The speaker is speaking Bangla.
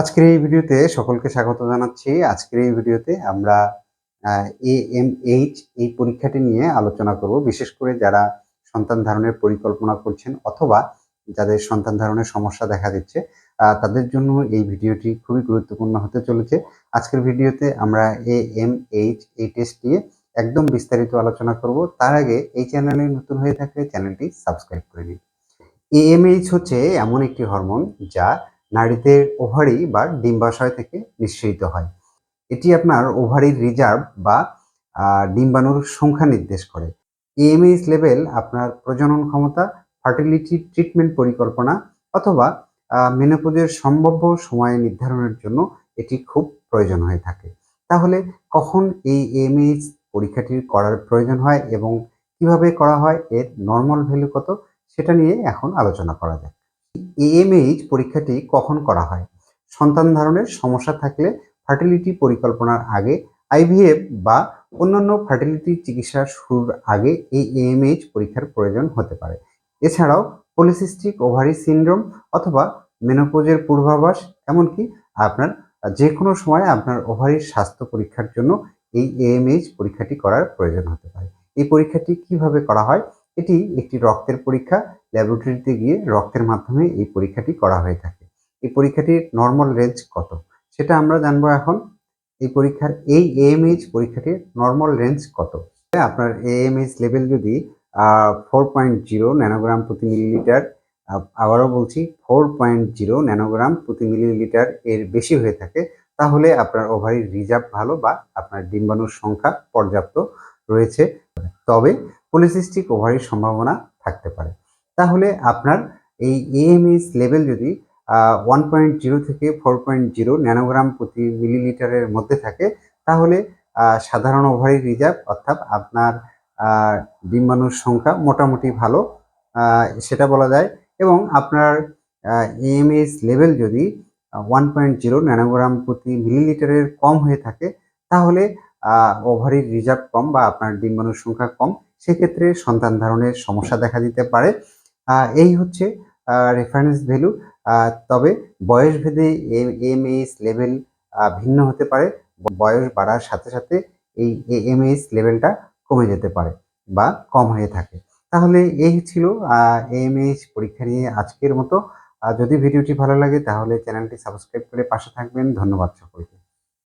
আজকের এই ভিডিওতে সকলকে স্বাগত জানাচ্ছি। আজকের এই ভিডিওতে আমরা এ এম এইচ এই পরীক্ষাটি নিয়ে আলোচনা করব। বিশেষ করে যারা সন্তান ধারণের পরিকল্পনা করছেন অথবা যাদের সন্তান ধারণের সমস্যা দেখা দিচ্ছে তাদের জন্য এই ভিডিওটি খুবই গুরুত্বপূর্ণ হতে চলেছে। আজকের ভিডিওতে আমরা এ এম এইচ এই টেস্ট নিয়ে একদম বিস্তারিত আলোচনা করব। তার আগে এই চ্যানেলে নতুন হয়ে থাকলে চ্যানেলটি সাবস্ক্রাইব করে নিন এএমএইচ হচ্ছে এমন একটি হরমোন যা নারীদের ওভারি বা ডিম্বাশয় থেকে নিঃসৃত হয়। এটি আপনার ওভারির রিজার্ভ বা ডিম্বাণুর সংখ্যা নির্দেশ করে। এএমএইচ লেভেল আপনার প্রজনন ক্ষমতা, ফার্টিলিটি ট্রিটমেন্ট পরিকল্পনা অথবা মেনোপোজের সম্ভাব্য সময় নির্ধারণের জন্য এটি খুব প্রয়োজন হয়ে থাকে। তাহলে কখন এই এএমএইচ পরীক্ষাটি করার প্রয়োজন হয় এবং কীভাবে করা হয়, এর নর্মাল ভ্যালু কত, সেটা নিয়ে এখন আলোচনা করা যাক। এএমএইচ পরীক্ষাটি কখন করা হয়? সন্তান ধারণের সমস্যা থাকলে ফার্টিলিটি পরিকল্পনার আগে আইভিএফ বা অন্যান্য ফার্টিলিটি চিকিৎসা শুরুর আগে এই এএমএইচ পরীক্ষার প্রয়োজন হতে পারে। এছাড়াও পলিসিস্টিক ওভারি সিনড্রোম অথবা মেনোপোজের পূর্বাভাস, এমনকি আপনার যে কোনো সময় আপনার ওভারির স্বাস্থ্য পরীক্ষার জন্য এই এএমএইচ পরীক্ষাটি করার প্রয়োজন হতে পারে। এই পরীক্ষাটি কীভাবে করা হয়? এটি একটি রক্তের পরীক্ষা। ল্যাবরেটরিতে গিয়ে রক্তের মাধ্যমে এই পরীক্ষাটি করা হয়ে থাকে। এই পরীক্ষাটির নর্মাল রেঞ্জ কত? সেটা আমরা জানব এখন। এই পরীক্ষার এই এএমএইচ পরীক্ষাটির নর্মাল রেঞ্জ কত? আপনার এএমএইচ লেভেল যদি ফোর পয়েন্ট জিরো ন্যানোগ্রাম প্রতি মিলিলিটার আবারও বলছি ফোর পয়েন্ট জিরো ন্যানোগ্রাম প্রতি মিলিলিটার এর বেশি হয়ে থাকে, তাহলে আপনার ওভারির রিজার্ভ ভালো বা আপনার ডিম্বাণুর সংখ্যা পর্যাপ্ত। রয়েছে। তবে পলিসিস্টিক ওভারির সম্ভাবনা থাকতে পারে। তাহলে আপনার এই এএমএস লেভেল যদি ওয়ান পয়েন্ট জিরো থেকে ফোর পয়েন্ট জিরো ন্যানোগ্রাম প্রতি মিলিলিটারের মধ্যে থাকে, তাহলে সাধারণ ওভারির রিজার্ভ অর্থাৎ আপনার ডিম্বাণুর সংখ্যা মোটামুটি ভালো সেটা বলা যায়। এবং আপনার এএমএস লেভেল যদি ওয়ান পয়েন্ট জিরো ন্যানোগ্রাম প্রতি মিলিলিটারের কম হয়ে থাকে, তাহলে ওভারির রিজার্ভ কম বা আপনার ডিম্বাণুর সংখ্যা কম, সেক্ষেত্রে সন্তান ধারণের সমস্যা দেখা দিতে পারে। এই হচ্ছে রেফারেন্স ভ্যালু তবে বয়স ভেদে এমএইচ লেভেল ভিন্ন হতে পারে। বয়স বাড়ার সাথে সাথে এই এমএইচ লেভেলটা কমে যেতে পারে বা কম হয়ে থাকে। তাহলে এই ছিল এমএইচ পরীক্ষা নিয়ে আজকের মতো। যদি ভিডিওটি ভালো লাগে তাহলে চ্যানেলটি সাবস্ক্রাইব করে পাশে থাকবেন। ধন্যবাদ সকলকে।